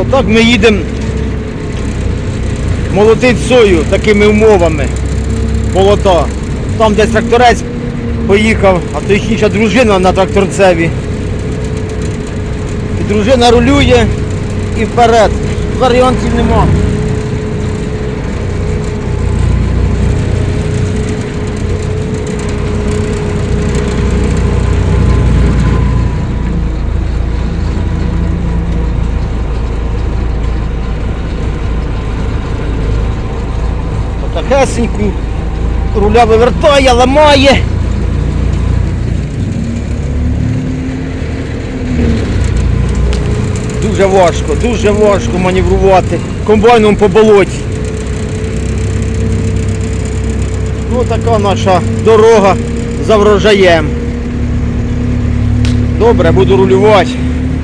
Отак ми їдемо молотить сою такими умовами. Болота. Там десь тракторець поїхав, а то їхня дружина на тракторцеві. І дружина рулює і вперед. Варіантів нема. Потихесеньку руля вивертає, ламає. Дуже важко, дуже важко маневрувати комбайном по болоті. Ну така наша дорога за врожаєм. Добре, буду рулювати.